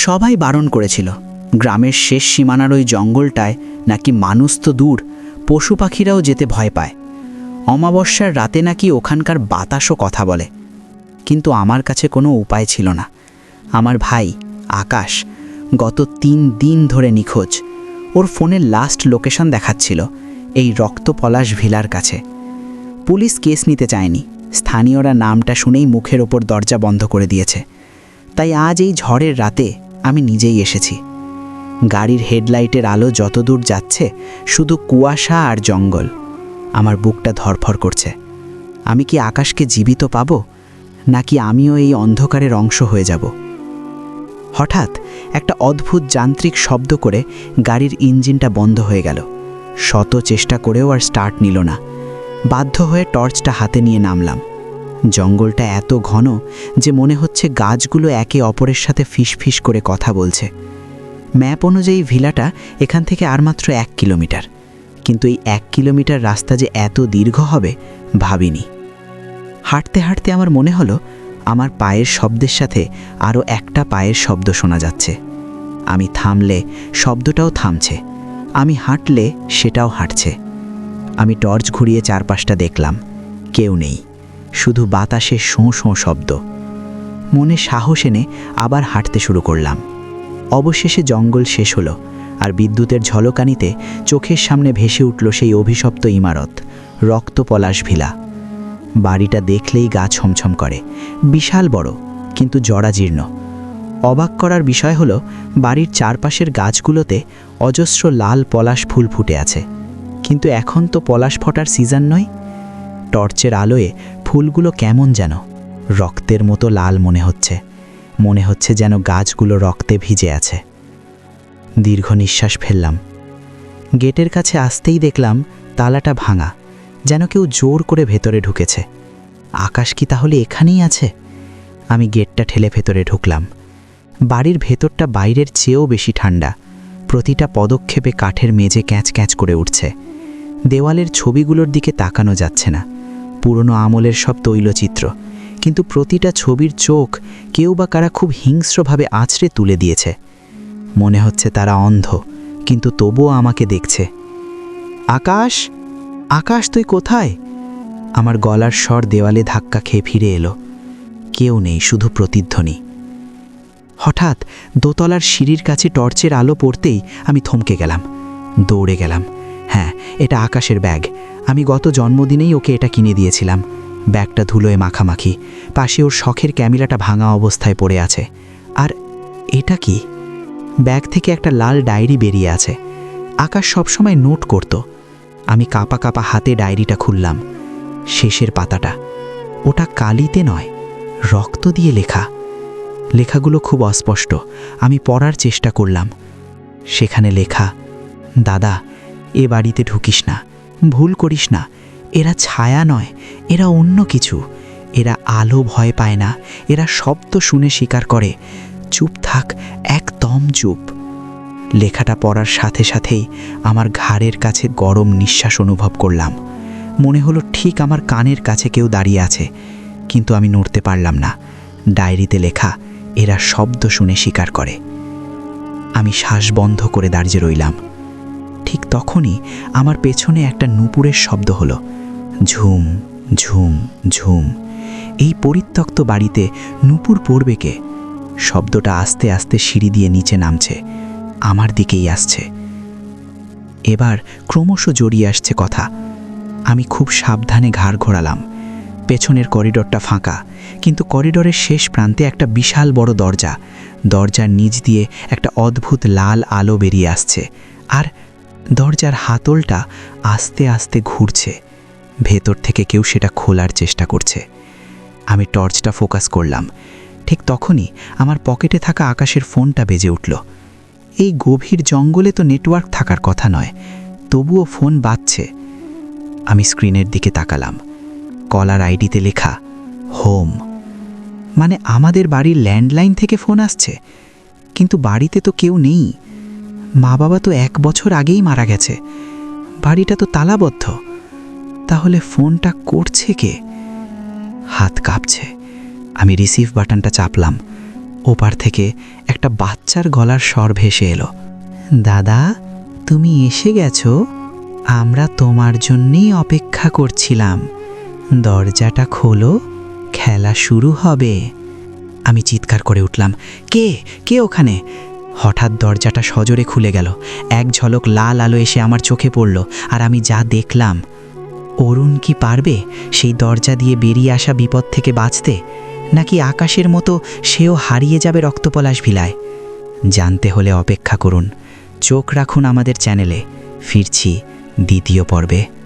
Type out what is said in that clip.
সবাই বারণ করেছিল। গ্রামের শেষ সীমানার ওই জঙ্গলটায় নাকি মানুষ তো দূর, পশু পাখিরাও যেতে ভয় পায়। অমাবস্যার রাতে নাকি ওখানকার বাতাসও কথা বলে। কিন্তু আমার কাছে কোনো উপায় ছিল না। আমার ভাই, আকাশ, গত তিন দিন ধরে নিখোঁজ। ওর ফোনের লাস্ট লোকেশন দেখাচ্ছিল, এই রক্ত পলাশ ভিলার কাছে। পুলিশ কেস নিতে চায়নি। স্থানীয়রা নামটা শুনেই মুখের ওপর দরজা বন্ধ করে দিয়েছে। তাই আজ এই ঝড়ের রাতে আমি নিজেই এসেছি। গাড়ির হেডলাইটের আলো যতদূর যাচ্ছে, শুধু কুয়াশা আর জঙ্গল। আমার বুকটা ধরফর করছে। আমি কি আকাশকে জীবিত পাবো, নাকি আমিও এই অন্ধকারের অংশ হয়ে যাব? হঠাৎ একটা অদ্ভুত যান্ত্রিক শব্দ করে গাড়ির ইঞ্জিনটা বন্ধ হয়ে গেল। শত চেষ্টা করেও আর স্টার্ট নিল না। বাধ্য হয়ে টর্চটা হাতে নিয়ে নামলাম। জঙ্গলটা এত ঘন যে মনে হচ্ছে গাছগুলো একে অপরের সাথে ফিসফিস করে কথা বলছে। ম্যাপ অনুযায়ী ভিলাটা এখান থেকে আর মাত্র এক কিলোমিটার। কিন্তু এই এক কিলোমিটার রাস্তা যে এত দীর্ঘ হবে, ভাবিনি। হাঁটতে হাঁটতে আমার মনে হলো, আমার পায়ের শব্দের সাথে আরও একটা পায়ের শব্দ শোনা যাচ্ছে। আমি থামলে শব্দটাও থামছে। আমি হাঁটলে সেটাও হাঁটছে। আমি টর্চ ঘুরিয়ে চারপাশটা দেখলাম। কেউ নেই। শুধু বাতাসে শোঁ শোঁ শব্দ। মনে সাহস এনে আবার হাঁটতে শুরু করলাম। অবশেষে জঙ্গল শেষ হলো আর বিদ্যুতের ঝলকানিতে চোখের সামনে ভেসে উঠল সেই অভিশপ্ত ইমারত, রক্ত পলাশ ভিলা। বাড়িটা দেখলেই গা ছমছম করে। বিশাল বড়, কিন্তু জরাজীর্ণ। অবাক করার বিষয় হলো, বাড়ির চারপাশের গাছগুলোতে অজস্র লাল পলাশ ফুল ফুটে আছে। কিন্তু এখন তো পলাশ ফোটার সিজন নয়। টর্চের আলোয় ফুলগুলো কেমন যেন। রক্তের মতো লাল মনে হচ্ছে। মনে হচ্ছে যেন গাছগুলো রক্তে ভিজে আছে। দীর্ঘ নিঃশ্বাস ফেললাম। গেটের কাছে আসতেই দেখলাম তালাটা ভাঙা, যেন কেউ জোর করে ভেতরে ঢুকেছে। আকাশ কি তাহলে এখানেই আছে? আমি গেটটা ঠেলে ভেতরে ঢুকলাম। বাড়ির ভেতরটা বাইরের চেয়েও বেশি ঠান্ডা। প্রতিটা পদক্ষেপে কাঠের মেঝে ক্যাঁচ ক্যাঁচ করে উঠছে। দেওয়ালের ছবিগুলোর দিকে তাকানো যাচ্ছে না। পুরনো আমলের সব তৈলচিত্র। কিন্তু প্রতিটা ছবির চোখ কেউ বা কারা খুব হিংস্রভাবে আছড়ে তুলে দিয়েছে। মনে হচ্ছে তারা অন্ধ, কিন্তু তবুও আমাকে দেখছে। আকাশ আকাশ তুই কোথায়? আমার গলার স্বর দেওয়ালে ধাক্কা খেয়ে ফিরে এলো। কেউ নেই, শুধু প্রতিধ্বনি। হঠাৎ দোতলার সিঁড়ির কাছে টর্চের আলো পড়তেই আমি থমকে গেলাম। দৌড়ে গেলাম। হ্যাঁ এটা আকাশের ব্যাগ। আমি গত জন্মদিনেই ওকে এটা কিনে দিয়েছিলাম। ব্যাগটা ধুলোয় মাখামাখি। পাশে ওর শখের ক্যামেরাটা ভাঙা অবস্থায় পড়ে আছে। আর এটা কি? ব্যাগ থেকে একটা লাল ডায়েরি বেরিয়ে আছে। আকাশ সবসময় নোট করত। আমি কাপা কাপা হাতে ডায়েরিটা খুললাম। শেষের পাতাটা। ওটা কালিতে নয়, রক্ত দিয়ে লেখা। লেখাগুলো খুব অস্পষ্ট। আমি পড়ার চেষ্টা করলাম। সেখানে লেখা, দাদা এ বাড়িতে ঢুকিস না, ভুল করিস না। এরা ছায়া নয়, এরা অন্য কিছু। এরা আলো ভয় পায় না, এরা শব্দ শুনে স্বীকার করে। চুপ থাক, একদম চুপ। লেখাটা পড়ার সাথে সাথেই আমার ঘাড়ের কাছে গরম নিঃশ্বাস অনুভব করলাম। মনে হলো ঠিক আমার কানের কাছে কেউ দাঁড়িয়ে আছে, কিন্তু আমি নড়তে পারলাম না। ডায়েরিতে লেখা, এরা শব্দ শুনে স্বীকার করে। আমি শ্বাস বন্ধ করে দাঁড়িয়ে রইলাম। ঠিক তখনই আমার পেছনে একটা নুপুরের শব্দ হলো। ঝুম ঝুম ঝুম। এই পরিত্যক্ত বাড়িতে নুপুর পড়বে কে? শব্দটা আস্তে আস্তে সিঁড়ি দিয়ে নিচে নামছে, আমার দিকেই আসছে। এবার ক্রমশ জড়িয়ে আসছে কথা। আমি খুব সাবধানে ঘাড় ঘোরালাম। পেছনের করিডোরটা ফাঁকা, কিন্তু করিডোরের শেষ প্রান্তে একটা বিশাল বড় দরজা। দরজার নিচ দিয়ে একটা অদ্ভুত লাল আলো বেরিয়ে আসছে, আর দরজার হাতলটা আস্তে আস্তে ঘুরছে। ভেতর থেকে কেউ সেটা খোলার চেষ্টা করছে। আমি টর্চটা ফোকাস করলাম। ঠিক তখনই আমার পকেটে থাকা আকাশের ফোনটা বেজে উঠল। এই গভীর জঙ্গলে তো নেটওয়ার্ক থাকার কথা নয়, তবুও ফোন বাজছে। আমি স্ক্রিনের দিকে তাকালাম। কলার আইডিতে লেখা, হোম। মানে আমাদের বাড়ির ল্যান্ডলাইন থেকে ফোন আসছে। কিন্তু বাড়িতে তো কেউ নেই। মা বাবা তো এক বছর আগেই মারা গেছে। বাড়িটা তো তালাবদ্ধ। তাহলে ফোনটা করছে কে? হাত কাঁপছে। আমি রিসিভ বাটনটা চাপলাম। ওপার থেকে একটা বাচ্চার গলার স্বর ভেসে এলো। দাদা, তুমি এসে গেছো? আমরা তোমার জন্যেই অপেক্ষা করছিলাম। দরজাটা খোলো, খেলা শুরু হবে। আমি চিৎকার করে উঠলাম। কে? কে ওখানে? হঠাৎ দরজাটা সজোরে খুলে গেল। এক ঝলক লাল আলো এসে আমার চোখে পড়ল, আর আমি যা দেখলাম, অরুণ কি পারবে সেই দরজা দিয়ে বেরিয়ে আসা বিপদ থেকে বাঁচতে, নাকি আকাশের মতো সেও হারিয়ে যাবে রক্তপলাশ ভিলায়? জানতে হলে অপেক্ষা করুন। চোখ রাখুন আমাদের চ্যানেলে। ফিরছি দ্বিতীয় পর্বে।